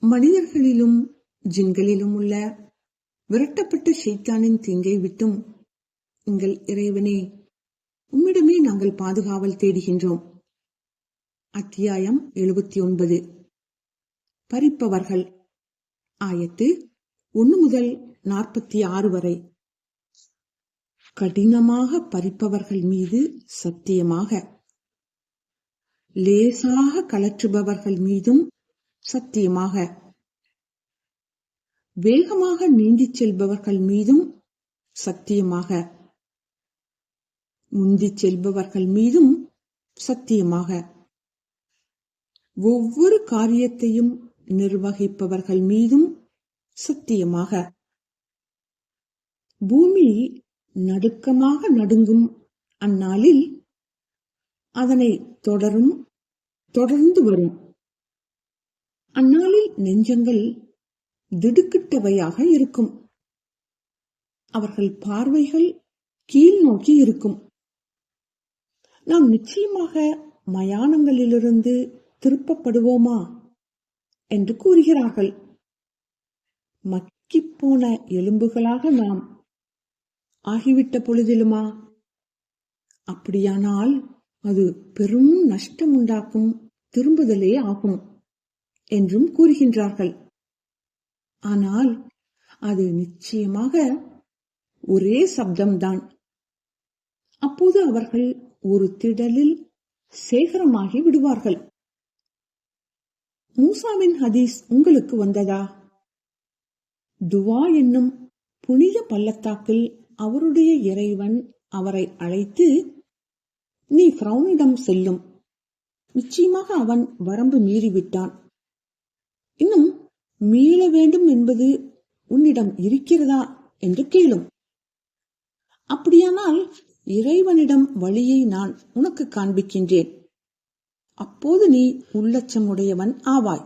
மனிதர்களிலும் ஜின்களிலும் உள்ள விரட்டப்பட்ட ஷைத்தானின் தீங்கை விட்டும் எங்கள் இறைவனே உம்மிடமே நாங்கள் பாதுகாவல் தேடுகின்றோம். அத்தியாயம் எழுபத்தி ஒன்பது பறிப்பவர்கள். ஆயத்து ஒன்று முதல் நாற்பத்தி ஆறு வரை. கடினமாக பறிப்பவர்கள் மீது சத்தியமாக. லேசாக கலற்றுபவர்கள் மீதும் சத்தியமாக. வேகமாக நீந்திச் செல்பவர்கள் மீதும் சத்தியமாக. முந்திச் செல்பவர்கள் மீதும் சத்தியமாக. ஒவ்வொரு காரியத்தையும் நிர்வகிப்பவர்கள் மீதும் சத்தியமாக. பூமி நடுக்கமாக நடுங்கும் அந்நாளில் அதனை தொடரும் தொடர்ந்து வரும். அந்நாளில் நெஞ்சங்கள் திடுக்கிட்டவையாக இருக்கும். அவர்கள் பார்வைகள் கீழ் நோக்கி இருக்கும். நாம் நிச்சயமாக மயானங்களிலிருந்து திருப்பப்படுவோமா? என்று கூறுகிறார்கள். மக்கிப்போன எலும்புகளாக நாம் ஆகிவிட்ட பொழுதிலுமா? அப்படியானால் அது பெரும் நஷ்டம் உண்டாக்கும் திரும்புதலே ஆகும். என்றும் கூறுகின்றார்கள். ஆனால் அது நிச்சயமாக ஒரே சப்தம்தான். அப்போது அவர்கள் ஒரு திடலில் சேகரமாகி விடுவார்கள். மூசாவின் ஹதீஸ் உங்களுக்கு வந்ததா? துவா என்னும் புனித பள்ளத்தாக்கில் அவருடைய இறைவன் அவரை அழைத்து நீ பிரவுனிடம் செல்லும். நிச்சயமாக அவன் வரம்பு மீறிவிட்டான். இன்னும் மீள வேண்டும் என்பது உன்னிடம் இருக்கிறதா என்று கேளும். அப்படியானால் இறைவனிடம் வழியை நான் உனக்கு காண்பிக்கின்றேன். அப்போது நீ உள்ளச்சமுடையவன் ஆவாய்.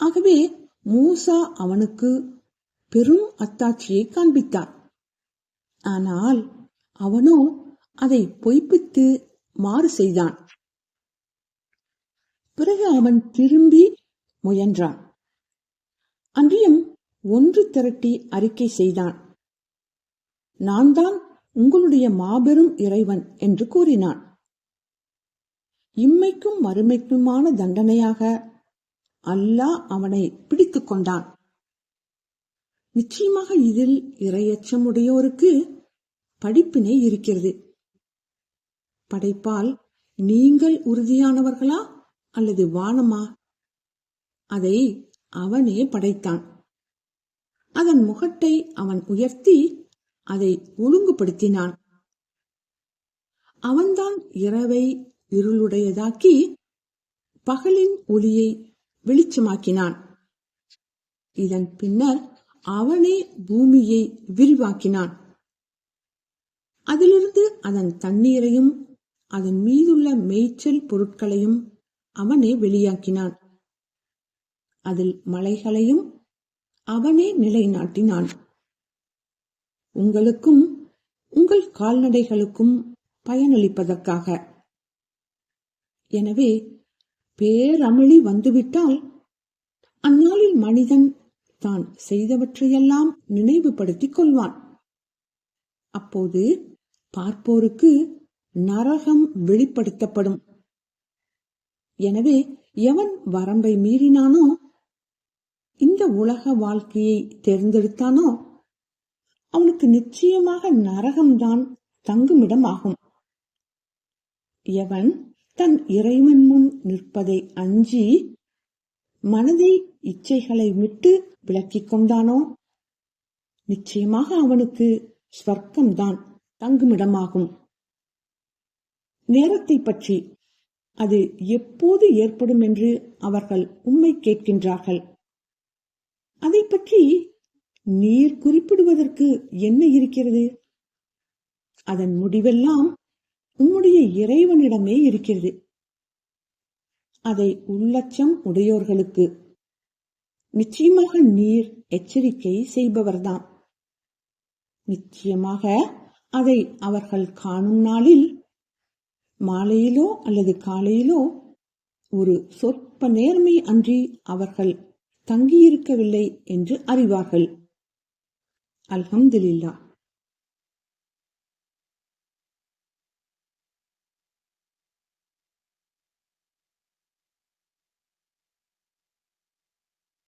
ஆகவே மூசா அவனுக்கு பெரும் அத்தாட்சியை காண்பித்தார். ஆனால் அவனோ அதை பொய்ப்பித்து மாறு செய்தான். பிறகு அவன் திரும்பி முயன்றான். அன்றியும் ஒன்று திரட்டி அறிக்கை செய்தான். நான் தான் உங்களுடைய மாபெரும் இறைவன் என்று கூறினான். இம்மைக்கும் மறுமைக்குமான தண்டனையாக அல்லாஹ் அவனை பிடித்துக் கொண்டான். நிச்சயமாக இதில் இரையச்சமுடையோருக்கு படிப்பினை இருக்கிறது. படைப்பால் நீங்கள் உறுதியானவர்களா அல்லது வானமா? அதை அவனே படைத்தான். அதன் முகட்டை அவன் உயர்த்தி அதை ஒழுங்குபடுத்தினான். அவன்தான் இரவை இருளுடையதாக்கி பகலின் ஒளியை வெளிச்சமாக்கினான். இதன் பின்னர் அவனே பூமியை விரிவாக்கினான். அதிலிருந்து அதன் தண்ணீரையும் அதன் மீதுள்ள மேய்ச்சல் பொருட்களையும் அவனே வெளியாக்கினான். அதில் மலைகளையும் அவனே நிலைநாட்டினான். உங்களுக்கும் உங்கள் கால்நடைகளுக்கும் பயனளிப்பதற்காக. எனவே பேரமிழி வந்துவிட்டால் அந்நாளில் மனிதன் தான் செய்தவற்றையெல்லாம் நினைவுபடுத்திக் கொள்வான். அப்போது பார்ப்போருக்கு நரகம் வெளிப்படுத்தப்படும். எனவே எவன் வரம்பை மீறினானோ இந்த உலக வாழ்க்கையை தேர்ந்தெடுத்தானோ? அவனுக்கு நிச்சயமாக நரகம்தான் தங்குமிடம் ஆகும் எவன் தன் இறைவன் முன் நிற்பதை அஞ்சி மனதை இச்சைகளை விட்டு விலக்கிக் கொண்டானோ? நிச்சயமாக அவனுக்கு ஸ்வர்க்கம்தான் தங்குமிடமாகும். நேரத்தை பற்றி அது எப்போது ஏற்படும் என்று அவர்கள் உண்மை கேட்கின்றார்கள். அதை பற்றி நீர் குறிப்பிடுவதற்கு என்ன இருக்கிறது? அதன் முடிவெல்லாம் உம்முடைய இறைவனிடமே இருக்கிறது. அதை உள்ளச்சம் உடையோர்களுக்கு. நிச்சயமாக நீர் எச்சரிக்கை செய்பவர்தான். நிச்சயமாக அதை அவர்கள் காணும் நாளில் மாலையிலோ அல்லது காலையிலோ ஒரு சொற்ப சொற்ப நேர்மை அன்றி அவர்கள் தங்கியிருக்கவில்லை என்று அறிவார்கள். அல்ஹம்துலில்லா